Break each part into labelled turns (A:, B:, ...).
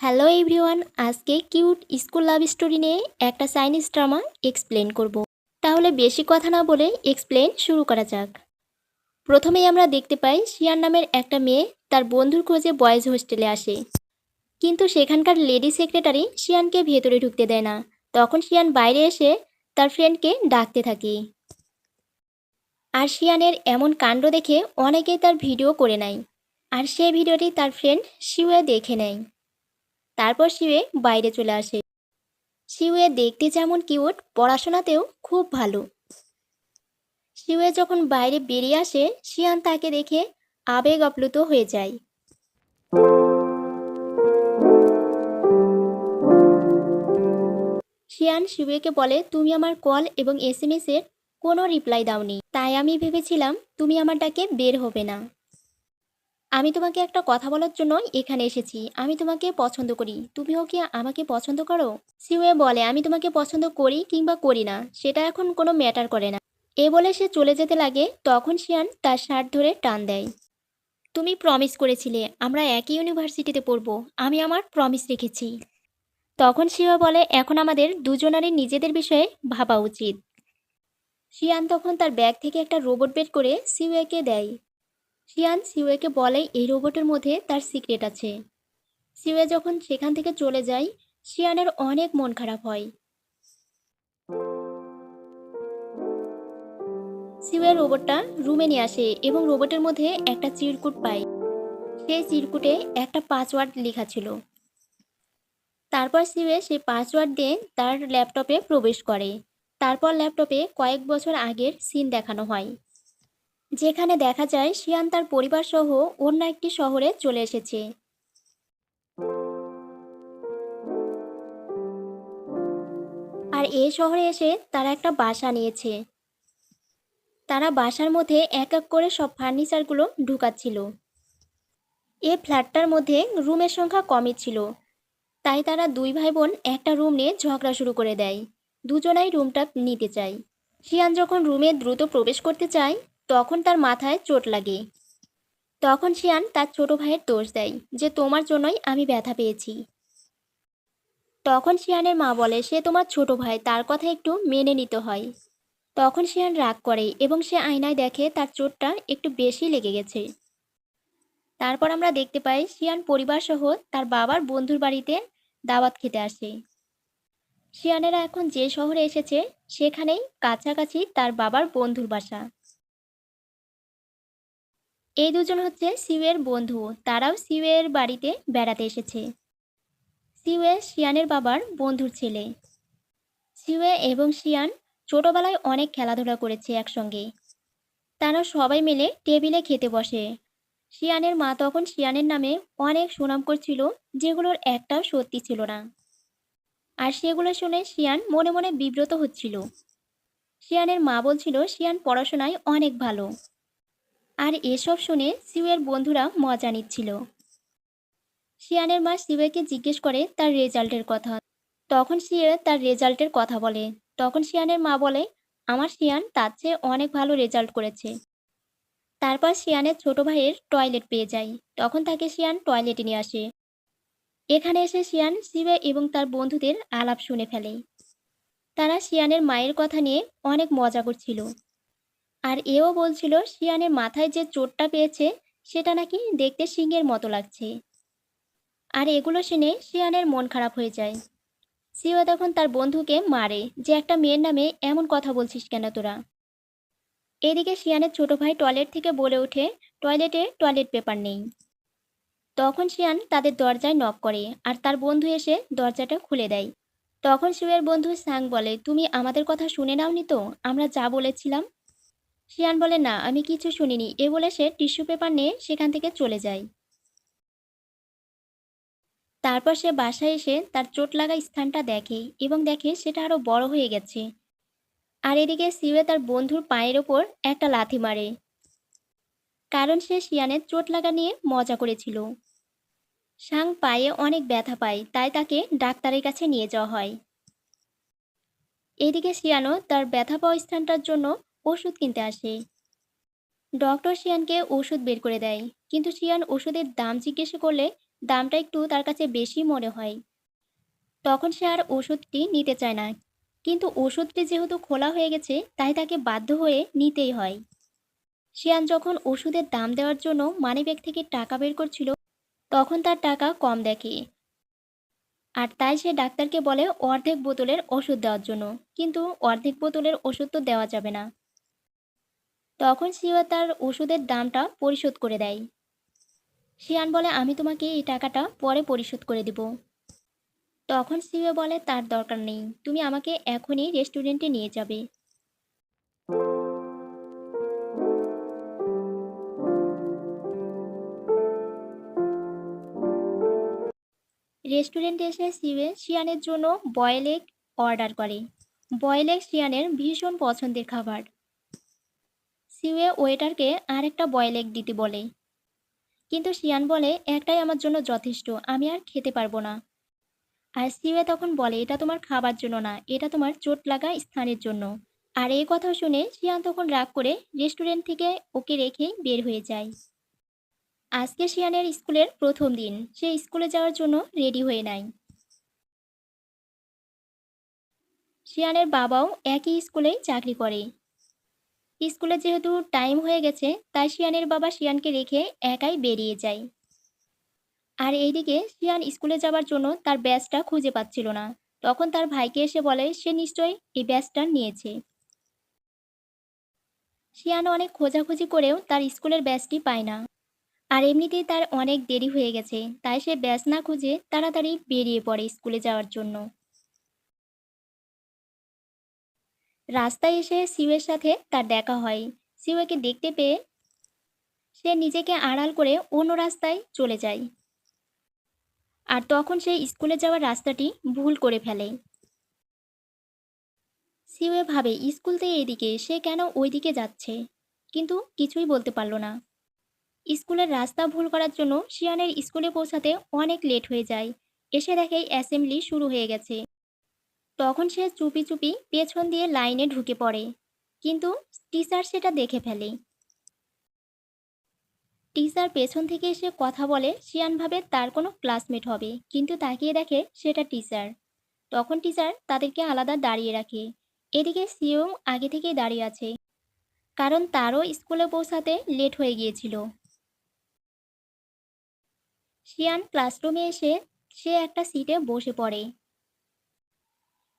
A: Hello everyone, আজকে cute school love story নিয়ে একটা চাইনিজ ড্রামা এক্সপ্লেন করব। তাহলে বেশি কথা না বলে এক্সপ্লেন শুরু করা যাক। প্রথমেই আমরা দেখতে পাই শিয়ান নামের একটা মেয়ে তার বন্ধুর খোঁজে বয়েজ হোস্টেলে আসে। কিন্তু সেখানকার লেডি সেক্রেটারি শিয়ানকে ভেতরে ঢুকতে দেয় না। তখন শিয়ান বাইরে এসে তার ফ্রেন্ডকে ডাকতে থাকে। আর শিয়ানের এমন কাণ্ড দেখে অনেকেই তার ভিডিও করে নেয়। আর সেই ভিডিওটি তার ফ্রেন্ড শিউয়ে দেখে নেয়। তারপর শিউয়ে বাইরে চলে আসে। শিউয়ে দেখতে যেমন কিউট, পড়াশোনাতেও খুব ভালো। শিউয়ে যখন বাইরে বেরিয়ে আসে, শিয়ান তাকে দেখে আবেগ আপ্লুত হয়ে যায়। শিয়ান শিউয়েকে বলে, তুমি আমার কল এবং এস এম এর কোনো রিপ্লাই দাওনি। তাই আমি ভেবেছিলাম, তুমি আমার ডাকে বের হবে না। আমি তোমাকে একটা কথা বলার জন্য এখানে এসেছি। আমি তোমাকে পছন্দ করি। তুমিও কি আমাকে পছন্দ করো? সিউয়ে বলে, আমি তোমাকে পছন্দ করি কিংবা করি না, সেটা এখন কোনো ম্যাটার করে না। এ বলে সে চলে যেতে লাগে, তখন শিয়ান তার শার্ট ধরে টান দেয়। তুমি প্রমিস করেছিলে, আমরা একই ইউনিভার্সিটিতে পড়ব, আমি আমার প্রমিস রেখেছি। তখন শিয়া বলে, এখন আমাদের দুজনারই নিজেদের বিষয়ে ভাবা উচিত। শিয়ান তখন তার ব্যাগ থেকে একটা রোবট বের করে সিউয়েকে দেয়। শিয়ান সিউয়েকে বলে, এই রোবটের মধ্যে তার সিক্রেট আছে। সিউয়ে যখন সেখান থেকে চলে যায় শিয়ানের অনেক মন খারাপ হয়। সিউয়ের রোবটটা রুমে নিয়ে আসে এবং রোবটের মধ্যে একটা চিরকুট পায়। সেই চিরকুটে একটা পাসওয়ার্ড লেখা ছিল। তারপর সিউয়ে সেই পাসওয়ার্ড দিয়ে তার ল্যাপটপে প্রবেশ করে। তারপর ল্যাপটপে কয়েক বছর আগের সিন দেখানো হয়। যেখানে দেখা যায় শিয়ান তার পরিবার সহ অন্য একটি শহরে চলে এসেছে। আর এই শহরে এসে তারা একটা বাসা নিয়েছে। তারা বাসার মধ্যে এক এক করে সব ফার্নিচারগুলো ঢুকাচ্ছিল। এ ফ্ল্যাটটার মধ্যে রুমের সংখ্যা কমই ছিল। তাই তারা দুই ভাই বোন একটা রুম নিয়ে ঝগড়া শুরু করে দেয়। দুজনাই রুমটা নিতে চায়। শিয়ান যখন রুমে দ্রুত প্রবেশ করতে চায় তখন তার মাথায় চোট লাগে। তখন শিয়ান তার ছোট ভাইয়ের দোষ দেয় যে তোমার জন্যই আমি ব্যথা পেয়েছি। তখন শিয়ানের মা বলে, সে তোমার ছোট ভাই, তার কথা একটু মেনে নিতে হয়। তখন শিয়ান রাগ করে এবং সে আয়নায় দেখে তার চোটটা একটু বেশি লেগে গেছে। তারপর আমরা দেখতে পাই শিয়ান পরিবার সহ তার বাবার বন্ধুর বাড়িতে দাওয়াত খেতে আসে। শিয়ানেরা এখন যে শহরে এসেছে, সেখানেই কাছাকাছি তার বাবার বন্ধুর বাসা। এই দুজন হচ্ছে সিউয়ের বন্ধু। তারাও সিউয়ের বাড়িতে বেড়াতে এসেছে। সিউয়ে শিয়ানের বাবার বন্ধুর ছেলে। সিউয়ে এবং শিয়ান ছোটবেলায় অনেক খেলাধুলা করেছে একসঙ্গে। তারা সবাই মিলে টেবিলে খেতে বসে। শিয়ানের মা তখন শিয়ানের নামে অনেক সুনাম করছিল, যেগুলোর একটাও সত্যি ছিল না। আর সেগুলো শুনে শিয়ান মনে মনে বিব্রত হচ্ছিল। শিয়ানের মা বলছিল, শিয়ান পড়াশোনায় অনেক ভালো। আর এসব শুনে সিউয়ের বন্ধুরা মজা নিচ্ছিল। শিয়ানের মা সিউয়েকে জিজ্ঞেস করে তার রেজাল্টের কথা। তখন সিয়ে তার রেজাল্টের কথা বলে। তখন শিয়ানের মা বলে, আমার শিয়ান তার চেয়ে অনেক ভালো রেজাল্ট করেছে। তারপর শিয়ানের ছোট ভাইয়ের টয়লেট পেয়ে যায়। তখন তাকে শিয়ান টয়লেটে নিয়ে আসে। এখানে এসে শিয়ান শিবে এবং তার বন্ধুদের আলাপ শুনে ফেলে। তারা শিয়ানের মায়ের কথা নিয়ে অনেক মজা করছিল। আর এও বলছিল, শিয়ানের মাথায় যে চোটটা পেয়েছে, সেটা নাকি দেখতে সিংহের মতো লাগছে। আর এগুলো শুনে শিয়ানের মন খারাপ হয়ে যায়। সিও তখন তার বন্ধুকে মারে, যে একটা মেয়ের নামে এমন কথা বলছিস কেন তোরা? এদিকে শিয়ানের ছোট ভাই টয়লেট থেকে বলে ওঠে, টয়লেটে টয়লেট পেপার নেই। তখন শিয়ান তাদের দরজায় নক করে আর তার বন্ধু এসে দরজাটা খুলে দেয়। তখন শিবের বন্ধু সাং বলে, তুমি আমাদের কথা শুনে নাওনি তো, আমরা যা বলেছিলাম শিয়ান বলে, না, আমি কিছু শুনিনি। এ বলে সে টিস্যু পেপার নিয়ে সেখান থেকে চলে যায়। তারপর সে বাসায় এসে তার চোট লাগা স্থানটা দেখে এবং দেখে সেটা আরও বড় হয়ে গেছে। আর এদিকে সিওয়ে তার বন্ধুর পায়ের ওপর একটা লাথি মারে। কারণ সে শিয়ানের চোট লাগা নিয়ে মজা করেছিল। সাং পায়ে অনেক ব্যথা পায়, তাই তাকে ডাক্তারের কাছে নিয়ে যাওয়া হয়। এদিকে শিয়ানো তার ব্যথা পাওয়া স্থানটার জন্য ওষুধ কিনতে আসে। ডক্টর শিয়ানকে ওষুধ বের করে দেয়। কিন্তু শিয়ান ওষুধের দাম জিজ্ঞেস করলে দামটা একটু তার কাছে বেশি মনে হয়। তখন সে আর ওষুধটি নিতে চায় না। কিন্তু ওষুধটি যেহেতু খোলা হয়ে গেছে, তাই তাকে বাধ্য হয়ে নিতেই হয়। শিয়ান যখন ওষুধের দাম দেওয়ার জন্য মানিব্যাগ থেকে টাকা বের করছিল, তখন তার টাকা কম দেখে। আর তাই সে ডাক্তারকে বলে অর্ধেক বোতলের ওষুধ দেওয়ার জন্য। কিন্তু অর্ধেক বোতলের ওষুধ তো দেওয়া যাবে না। তখন শিয়া তার ওষুধের দামটা পরিশোধ করে দেয়। শিয়ান বলে, আমি তোমাকে এই টাকাটা পরে পরিশোধ করে দিব। তখন শিবে বলে, তার দরকার নেই, তুমি আমাকে এখনই রেস্টুরেন্টে নিয়ে যাবে। রেস্টুরেন্টে এসে শিবে, শিয়ানের জন্য বয়েল এগ অর্ডার করে। বয়েল এগ শিয়ানের ভীষণ পছন্দের খাবার। সিওয়ে ওয়েটারকে আর একটা বয়েল এগ দিতে বলে। কিন্তু শিয়ান বলে, একটাই আমার জন্য যথেষ্ট, আমি আর খেতে পারব না। আর সিওয়ে তখন বলে, এটা তোমার খাবার জন্য না, এটা তোমার চোট লাগা স্থানের জন্য। আর এই কথা শুনে শিয়ান তখন রাগ করে রেস্টুরেন্ট থেকে ওকে রেখে বের হয়ে যায়। আজকে শিয়ানের স্কুলের প্রথম দিন, সে স্কুলে যাওয়ার জন্য রেডি হয়ে নেয়। শিয়ানের বাবাও একই স্কুলেই চাকরি করে। স্কুলে যেহেতু টাইম হয়ে গেছে, তাই শিয়ানের বাবা শিয়ানকে রেখে একাই বেরিয়ে যায়। আর এইদিকে শিয়ান স্কুলে যাওয়ার জন্য তার ব্যাজটা খুঁজে পাচ্ছিল না। তখন তার ভাইকে এসে বলে, সে নিশ্চয়ই এই ব্যাজটা নিয়েছে। শিয়ান অনেক খোঁজাখুঁজি করেও তার স্কুলের ব্যাজটি পায় না। আর এমনিতেই তার অনেক দেরি হয়ে গেছে, তাই সে ব্যাজ না খুঁজে তাড়াতাড়ি বেরিয়ে পড়ে স্কুলে যাওয়ার জন্য। রাস্তায় এসে শিবের সাথে তার দেখা হয়। শিবকে দেখতে পেয়ে সে নিজেকে আড়াল করে অন্য রাস্তায় চলে যায়। আর তখন সে স্কুলে যাওয়ার রাস্তাটি ভুল করে ফেলে। শিবে ভাবে, স্কুল থেকে এদিকে, সে কেন ওইদিকে যাচ্ছে? কিন্তু কিছুই বলতে পারল না। স্কুলের রাস্তা ভুল করার জন্য শিয়ানের স্কুলে পৌঁছাতে অনেক লেট হয়ে যায়। এসে দেখে অ্যাসেম্বলি শুরু হয়ে গেছে। তখন সে চুপি চুপি পেছন দিয়ে লাইনে ঢুকে পড়ে। কিন্তু টিচার সেটা দেখে ফেলে। টিচার পেছন থেকে এসে কথা বলে শিয়ান ভাবে তার কোনো ক্লাসমেট হবে, কিন্তু তাকিয়ে দেখে সেটা টিচার তখন টিচার তাদেরকে আলাদা দাঁড়িয়ে রাখে। এদিকে সিয়ং আগে থেকেই দাঁড়িয়ে আছে। কারণ তারও স্কুলে পৌঁছাতে লেট হয়ে গিয়েছিল। শিয়ান ক্লাসরুমে এসে সে একটা সিটে বসে পড়ে।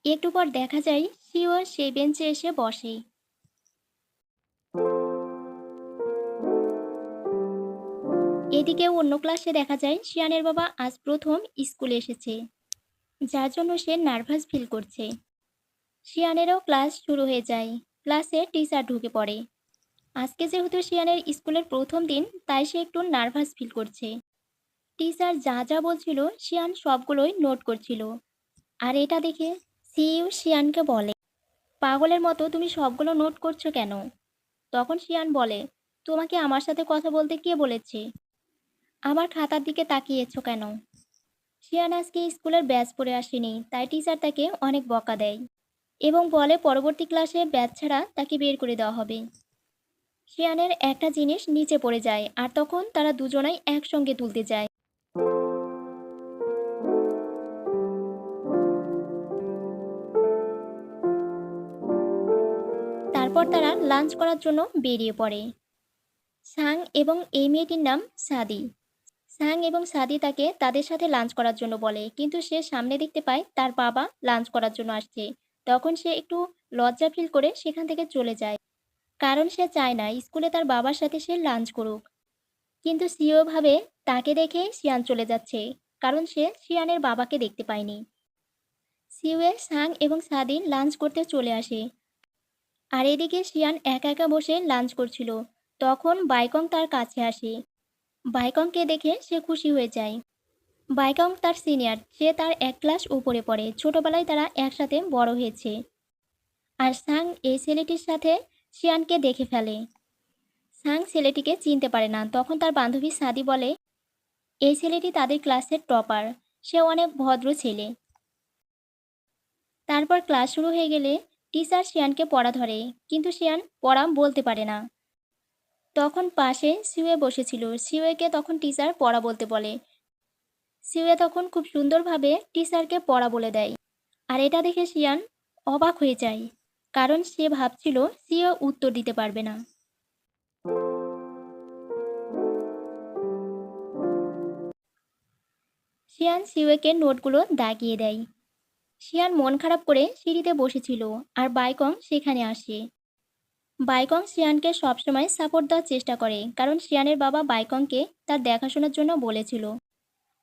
A: একটু পর দেখা যায়, সিও সেই বেঞ্চে এসে বসে এদিকে অন্য ক্লাসে দেখা যায়, শিয়ানের বাবা আজ প্রথম স্কুলে এসেছে, যার জন্য সে নার্ভাস ফিল করছে। শিয়ানেরও ক্লাস শুরু হয়ে যায়, ক্লাসে টিচার ঢুকে পড়ে। আজকে যেহেতু শিয়ানের স্কুলের প্রথম দিন, তাই সে একটু নার্ভাস ফিল করছে। টিচার যা যা বলছিল, শিয়ান সবগুলোই নোট করছিল। আর এটা দেখে সিইউ শিয়ানকে বলে, পাগলের মতো তুমি সবগুলো নোট করছ কেন? তখন শিয়ান বলে, তোমাকে আমার সাথে কথা বলতে কে বলেছে? আমার খাতার দিকে তাকিয়েছো কেন? শিয়ান আজকে স্কুলের ব্যাচ পরে আসেনি, তাই টিচার তাকে অনেক বকা দেয় এবং বলে পরবর্তী ক্লাসে ব্যাচ ছাড়া তাকে বের করে দেওয়া হবে। শিয়ানের একটা জিনিস নিচে পড়ে যায় আর তখন তারা দুজনাই একসঙ্গে তুলতে যায়। তারপর তারা লাঞ্চ করার জন্য বেরিয়ে পড়ে। সাং এবং এই মেয়েটির নাম সাদি। সাং এবং সাদি তাকে তাদের সাথে লাঞ্চ করার জন্য বলে, কিন্তু সে সামনে দেখতে পায় তার বাবা লাঞ্চ করার জন্য আসছে। তখন সে একটু লজ্জা ফিল করে সেখান থেকে চলে যায়। কারণ সে চায় না স্কুলে তার বাবার সাথে সে লাঞ্চ করুক। কিন্তু সিও ভাবে তাকে দেখে শিয়ান চলে যাচ্ছে, কারণ সে শিয়ানের বাবাকে দেখতে পায়নি। সিওয়ে সাং এবং সাদি লাঞ্চ করতে চলে আসে। আর এদিকে শিয়ান একা একা বসে লাঞ্চ করছিল। তখন বাইকং তার কাছে আসে। বাইকংকে দেখে সে খুশি হয়ে যায়। বাইকং তার সিনিয়র সে তার এক ক্লাস উপরে পড়ে। ছোটবেলায় তারা একসাথে বড় হয়েছে। আর সাং এই ছেলেটির সাথে শিয়ানকে দেখে ফেলে। সাং ছেলেটিকে চিনতে পারে না। তখন তার বান্ধবী সাদি বলে, এই ছেলেটি তাদের ক্লাসের টপার সে অনেক ভদ্র ছেলে। তারপর ক্লাস শুরু হয়ে গেলে টিচার শিয়ানকে পড়া ধরে, কিন্তু শিয়ান পড়া বলতে পারে না। তখন পাশে সিওয়ে বসেছিল। সিওয়েকে তখন টিচার পড়া বলতে বলে। সিউয়ে তখন খুব সুন্দরভাবে টিচারকে পড়া বলে দেয়। আর এটা দেখে শিয়ান অবাক হয়ে যায়, কারণ সে ভাবছিল সিও উত্তর দিতে পারবে না। শিয়ান সিউয়েকে নোটগুলো দাগিয়ে দেয়। শিয়ান মন খারাপ করে সিঁড়িতে বসেছিল, আর বাইকং সেখানে আসে। বাইকং শিয়ানকে সবসময় সাপোর্ট দেওয়ার চেষ্টা করে, কারণ শিয়ানের বাবা বাইকংকে তার দেখাশোনার জন্য বলেছিল।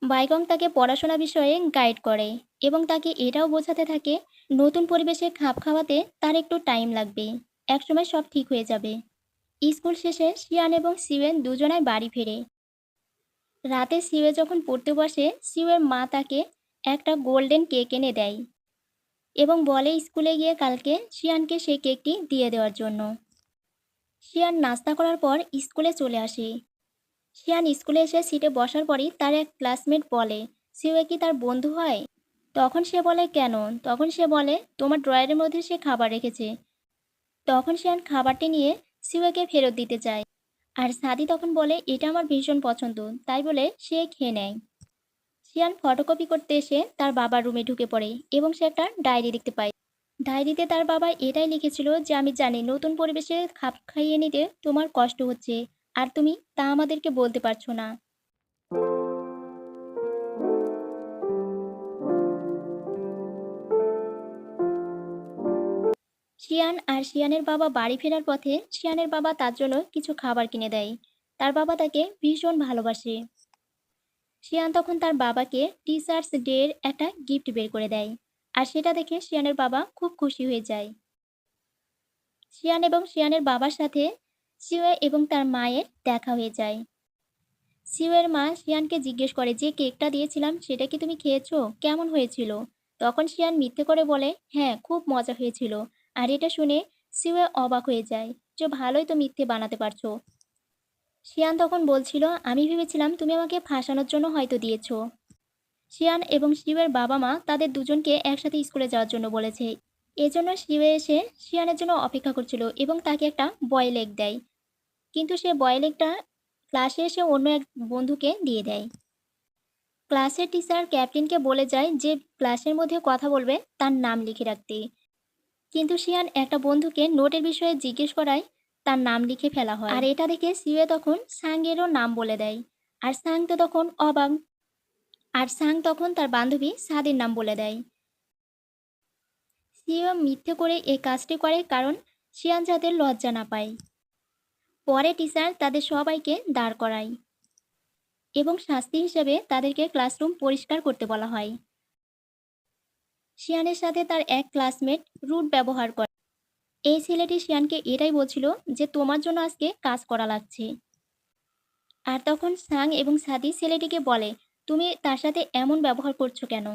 A: বাইকং তাকে পড়াশোনা বিষয়ে গাইড করে এবং তাকে এটাও বোঝাতে থাকে, নতুন পরিবেশে খাপ খাওয়াতে তার একটু টাইম লাগবে, একসময় সব ঠিক হয়ে যাবে। স্কুল শেষে শিয়ান এবং সিওয়েন দুজনাই বাড়ি ফেরে। রাতে সিওয়ে যখন পড়তে বসে সিওয়ের মা তাকে একটা গোল্ডেন কেক এনে দেয় এবং বলে স্কুলে গিয়ে কালকে শিয়ানকে সেই কেকটি দিয়ে দেওয়ার জন্য। শিয়ান নাস্তা করার পর স্কুলে চলে আসে। শিয়ান স্কুলে এসে সিটে বসার পরই তার এক ক্লাসমেট বলে, সিওয়ে কি তার বন্ধু হয়? তখন সে বলে, কেন? তখন সে বলে, তোমার ড্রয়ারের মধ্যে সে খাবার রেখেছে। তখন শিয়ান খাবারটি নিয়ে সিওয়েকে ফেরত দিতে চায় আর সাদি তখন বলে, এটা আমার ভীষণ পছন্দ। তাই বলে সে খেয়ে নেয়। শিয়ান ফটোকপি করতে এসে তার বাবার রুমে ঢুকে পড়ে এবং সে একটা ডায়েরি দেখতে পায়। ডায়েরিতে তার বাবা এটাই লিখেছিল যে, আমি জানি নতুন পরিবেশে খাপ খাইয়ে নিতে তোমার কষ্ট হচ্ছে, আর তুমি তা আমাদেরকে বলতে পারছ না। শিয়ান আর শিয়ানের বাবা বাড়ি ফেরার পথে শিয়ানের বাবা তার জন্য কিছু খাবার কিনে দেয়। তার বাবা তাকে ভীষণ ভালোবাসে। শিয়ান তখন তার বাবাকে টিচার্স ডের একটা গিফট বের করে দেয়। আর সেটা দেখে শিয়ানের বাবা খুব খুশি হয়ে যায়। শিয়ান এবং শিয়ানের বাবার সাথে সিওয়ে এবং তার মায়ের দেখা হয়ে যায়। সিওয়ের মা শিয়ানকে জিজ্ঞেস করে, যে কেকটা দিয়েছিলাম সেটা কি তুমি খেয়েছো? কেমন হয়েছিল? তখন শিয়ান মিথ্যে করে বলে হ্যাঁ খুব মজা হয়েছিল। আর এটা শুনে সিওয়ে অবাক হয়ে যায়, যে ভালোই তো মিথ্যে বানাতে পারছ। শিয়ান তখন বলছিল, আমি ভেবেছিলাম তুমি আমাকে ফাঁসানোর জন্য হয়তো দিয়েছ। শিয়ান এবং শিবের বাবা মা তাদের দুজনকে একসাথে স্কুলে যাওয়ার জন্য বলেছে। এজন্য শিবে এসে শিয়ানের জন্য অপেক্ষা করছিল এবং তাকে একটা বয় লেগ দেয়। কিন্তু সে বয় লেগটা ক্লাসে এসে অন্য এক বন্ধুকে দিয়ে দেয়। ক্লাসের টিচার ক্যাপ্টেনকে বলে যায় যে ক্লাসের মধ্যে কথা বলবে তার নাম লিখে রাখতে। কিন্তু শিয়ান একটা বন্ধুকে নোটের বিষয়ে জিজ্ঞেস করায় তার নাম লিখে ফেলা হয়। আর এটা দেখে সিওয়ে তখন সাংয়েরও নাম বলে দেয়। আর সাং তো তখন অবাক আর সাং তখন তার বান্ধবী সাদির নাম বলে দেয়। সিও মিথ্যে করে এই কাজটি করে কারণ শিয়ান যাতে লজ্জা না পায়। পরে টিচার তাদের সবাইকে দাঁড় করায় এবং শাস্তি হিসেবে তাদেরকে ক্লাসরুম পরিষ্কার করতে বলা হয়। শিয়ানের সাথে তার এক ক্লাসমেট রুট ব্যবহার করে। এই ছেলেটি শিয়ানকে এটাই বলছিল যে তোমার জন্য আজকে কাজ করা লাগছে। আর তখন সাং এবং সাদি ছেলেটিকে বলে, তুমি তার সাথে এমন ব্যবহার করছ কেন?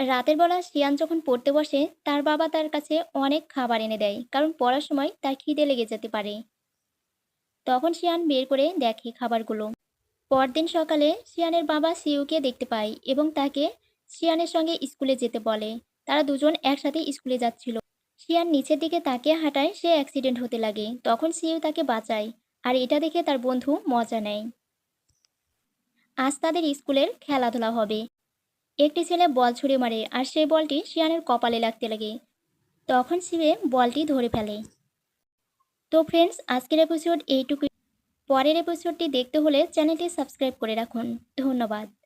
A: রাতের বেলা শিয়ান যখন পড়তে বসে, তার বাবা তার কাছে অনেক খাবার এনে দেয়, কারণ পড়ার সময় তার খিদে লেগে যেতে পারে। তখন শিয়ান বের করে দেখে খাবারগুলো। পরদিন সকালে শিয়ানের বাবা সিউকে দেখতে পায় এবং তাকে শিয়ানের সঙ্গে স্কুলে যেতে বলে। তারা দুজন একসাথে স্কুলে যাচ্ছিল। শিয়ান নিচের দিকে তাকে হাঁটায় সে অ্যাক্সিডেন্ট হতে লাগে। তখন সিউ তাকে বাঁচায় আর এটা দেখে তার বন্ধু মজা নেয়। আজ তাদের স্কুলের খেলাধুলা হবে। একটি ছেলে বল ছুঁড়ে মারে আর সেই বলটি শিয়ানের কপালে লাগতে লাগে। তখন শিবে বলটি ধরে ফেলে। তো ফ্রেন্ডস আজকের এপিসোড এইটুকু পরের এপিসোডটি দেখতে হলে চ্যানেলটি সাবস্ক্রাইব করে রাখুন। ধন্যবাদ।